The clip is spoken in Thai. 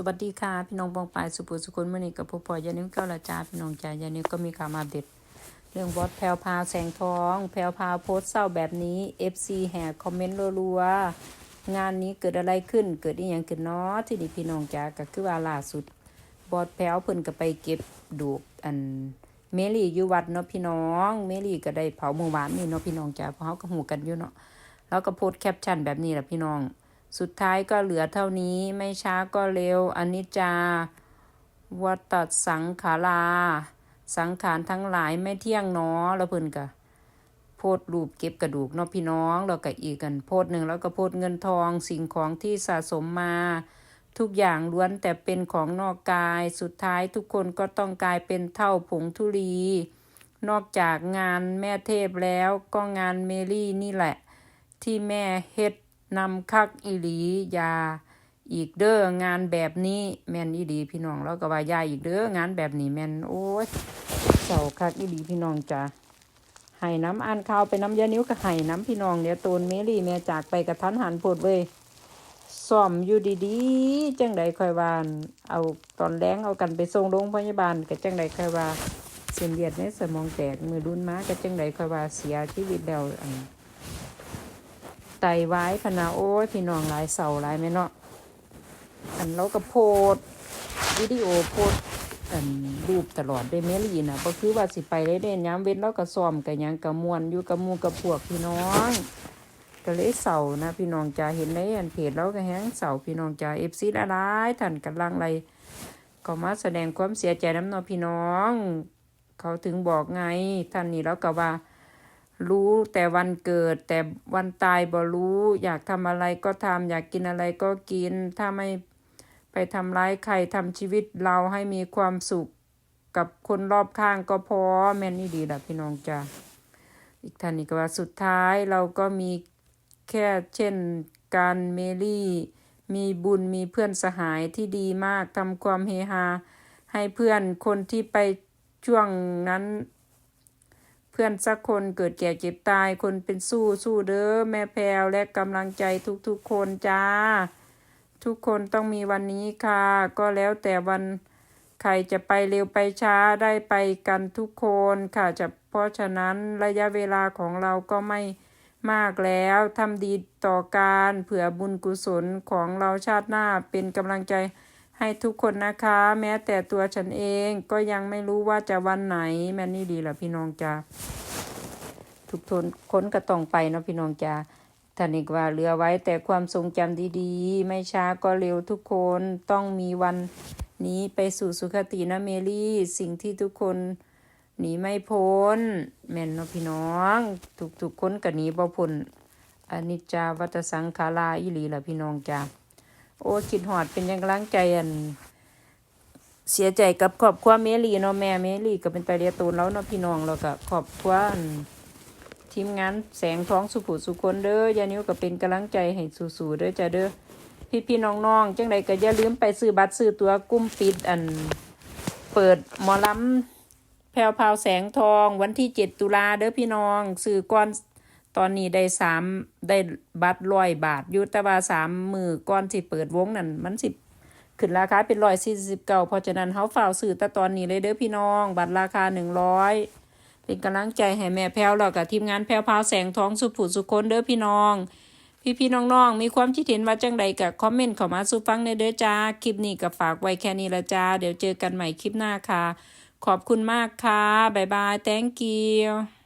สวัสดีค่ะ พี่น้องปองปายสุปุสุคนมื่อนี้กับพ่อพ่อยานิ้วเก้าละจ้าพี่น้องจ้ายานิ้วก็มีข่าวมาเด็ด เรื่องบอสแพลวพาวแสงทอง แพลวพาวโพสเศร้าแบบนี้ FC แห่คอมเมนต์รัวๆงานนี้เกิดอะไรขึ้นเกิดอีหยังขึ้นเนาะที่นี่พี่น้องจ้าก็คือว่าล่าสุด บอสแพลวเพิ่นก็ไปเก็บดูกอันเมลี่อยู่วัดเนาะพี่น้อง เมลี่ก็ได้เผาเมื่อวานนี่เนาะพี่น้องจ้าเพราะเขาก็หูกันอยู่เนาะแล้วก็โพสแคปชั่นแบบนี้แหละพี่น้อง สุดท้ายก็เหลือเท่านี้ไม่ช้าก็เร็วอนิจจาวัตสังขาราสังขารทั้งหลายไม่เที่ยงเนาะแล้วเพิ่นก็โพดรูปเก็บกระดูกเนาะพี่น้องแล้วก็อีกกันโพดหนึ่งแล้วก็โพดเงินทองสิ่งของที่สะสมมา ทุกอย่างล้วนแต่เป็นของนอกกาย สุดท้ายทุกคนก็ต้องกลายเป็นเท่าผงธุลี นอกจากงานแม่เทพแล้วก็งานเมลี่นี่แหละ ที่แม่เฮ็ด นำคักอีหลียาอีกเด้องานแบบนี้แม่นอีหลีพี่น้องแล้วก็ว่ายาอีกเด้องานแบบนี้แม่นโอ้ยเศร้าคักอีหลีพี่น้องจ้ะให้น้ำอ่านข่าวไปน้ำยานิ้วก็ให้น้ำพี่น้องเดี๋ยตูนเมลี่แม่จากไปกระทันหันโพดเว้ยซ่อมอยู่ดีๆจังใดค่อยวานเอาตอนแรงเอากันไปส่งโรงพยาบาลก็จังใดค่อยว่าเส้นเลือดในสมองแตกมือรุนมาก็จังใดค่อยว่าเสียชีวิตแล้วอัน ไตไว้พนาโอ้ยพี่น้องหลายเสาหลายแม่เนาะอันเราก็โพดวิดีโอโพดอันรูปตลอดได้เมลีนะก็คือว่าสิไปได้เด่นย้ำเว้นแล้วก็ซ้อมกับยังกับมวนอยู่กับมูกับพวกพี่น้องก็เลยเสานะ พี่น้องจะเห็นในอันเพจเราก็แห้งเสาพี่น้องจะเอฟซีละลายท่านกำลังไรก็มาแสดงความเสียใจน้ำนอพี่น้อง เขาถึงบอกไงท่านนี่แล้วก็ว่า รู้แต่วันเกิด แต่วันตายบ่รู้ อยากทำอะไรก็ทำอยากกินอะไรก็กิน ถ้าไม่ไปทำร้ายใครทำชีวิตเราให้มีความสุขกับคนรอบข้างก็พอแม่นนี่ดีละพี่น้องจ้ะอีกท่านนี่ก็ว่าสุดท้ายเราก็มีแค่เช่นการเมลี่ มีบุญมีเพื่อนสหายที่ดีมากทำความเฮฮาให้เพื่อนคนที่ไปช่วงนั้น พื่อนสักคนเกิดแก่เจ็บตายคนเป็นสู้สู้เด้อแม่แพรวและกำลังใจทุกๆคนจ้า ทุกคนต้องมีวันนี้ค่ะ ก็แล้วแต่วันใครจะไปเร็วไปช้าได้ไปกันทุกคนค่ะจะเพราะฉะนั้นระยะเวลาของเราก็ไม่มากแล้วทำดีต่อการเผื่อบุญกุศลของเราชาติหน้าเป็นกำลังใจ ให้ทุกคนนะคะ แม้แต่ตัวฉันเองก็ยังไม่รู้ว่าจะวันไหน แม่นี่ดีละพี่น้องจ้าทุกทนค้นก็ต้องไปเนาะพี่น้องจ้าท่านอีกว่าเหลือไว้แต่ความทรงจำดีๆ ไม่ช้าก็เร็วทุกคนต้องมีวันนี้ไปสู่สุคตินะเมลี่สิ่งที่ทุกคนหนีไม่พ้น แม่นเนาะพี่น้องทุกๆคนก็หนีบ่พ้นอนิจจาวัตสังขาราอิลีละพี่น้องจ้า โอ้คิดหอดเป็นยังกำลังใจอัน เสียใจกับครอบครัวเมลีเนาะแม่เมลีก็เป็นตาเรียตูนแล้วเนาะพี่น้องแล้วก็ครอบครัวทีมงานแสงท้องสุขุสุคนเด้อยานิ้วก็เป็นกำลังใจให้สู้ๆเด้อจ้าเด้อพี่พี่ๆน้องๆจังใดก็อย่าลืมไปซื้อบัตรซื้อตัวกุ้มปิดอัน เปิดหมอลำแพรวพาวแสงทองวันที่เจ็ดตุลาเด้อพี่น้องซื้อก้อน ตอนนี้ได้สามได้บัตรร้อยบาทอยู่แต่ว่าสามมือก้อนที่เปิดวงนั่นมันสิขึ้นราคาเป็นร้อยสี่สิบเก้าเพราะฉะนั้นเขาฝ่าวซื้อแต่ตอนนี้เลยเด้อพี่น้อง บัตรราคาหนึ่งร้อยเป็นกำลังใจให้แม่แพรวแล้วกับทีมงานแพรวพาวแสงท้องสุผุสุคนเด้อพี่น้อง พี่พี่น้องๆมีความคิดเห็นว่าจังใดกับคอมเมนต์เข้ามาสู่ฟังในเด้อจ้าคลิปนี้ก็ฝากไว้แค่นี้ละจ้าเดี๋ยวเจอกันใหม่คลิปหน้าค่ะ ขอบคุณมากค่ะบ๊ายบาย thank you